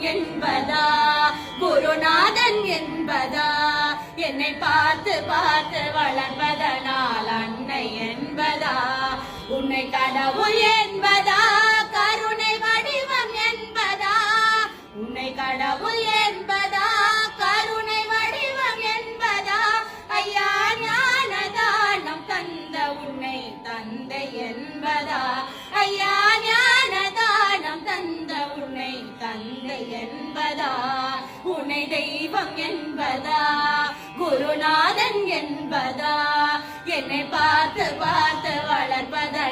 என்பதா? குருநாதன் என்பதா? என்னை பார்த்து பார்த்து வளர்வதனால் அன்னை என்பதா? உன்னை கடவுள் என் தந்தை என்பதா? உனை தெய்வம் என்பதா? குருநாதன் என்பதா? என்னை பார்த்து பார்த்து வளர்ப்பதா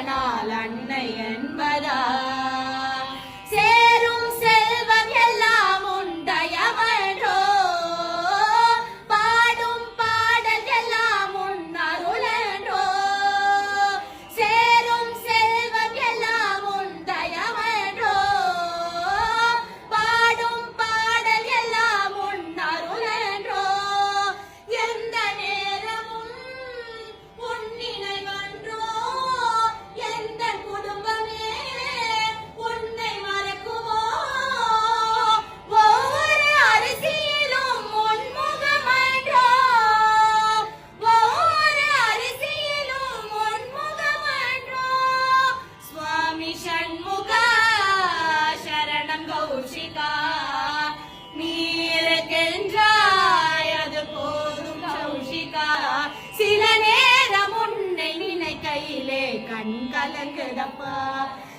கலங்குதப்பா.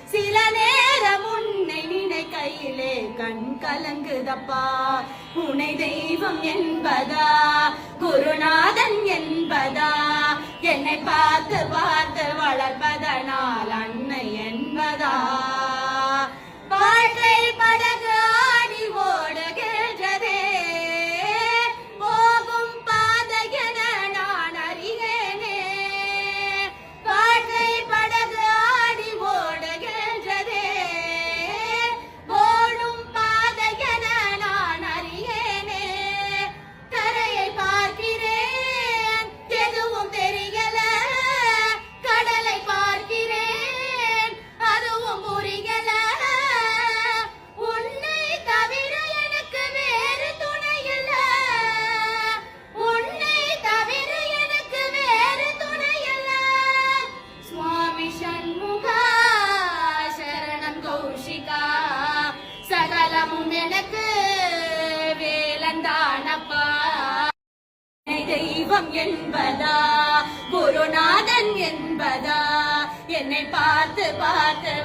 சில நேரம் உன்னை நினைக்கையிலே கண் கலங்குதப்பா. உனை தெய்வம் என்பதா? குருநாதன் என்பதா? என்னை பார்த்து பார். எனக்கு வேலந்தானப்பா. தெய்வம் என்பதா? குருநாதன் என்பதா? என்னை பார்த்து பார்த்து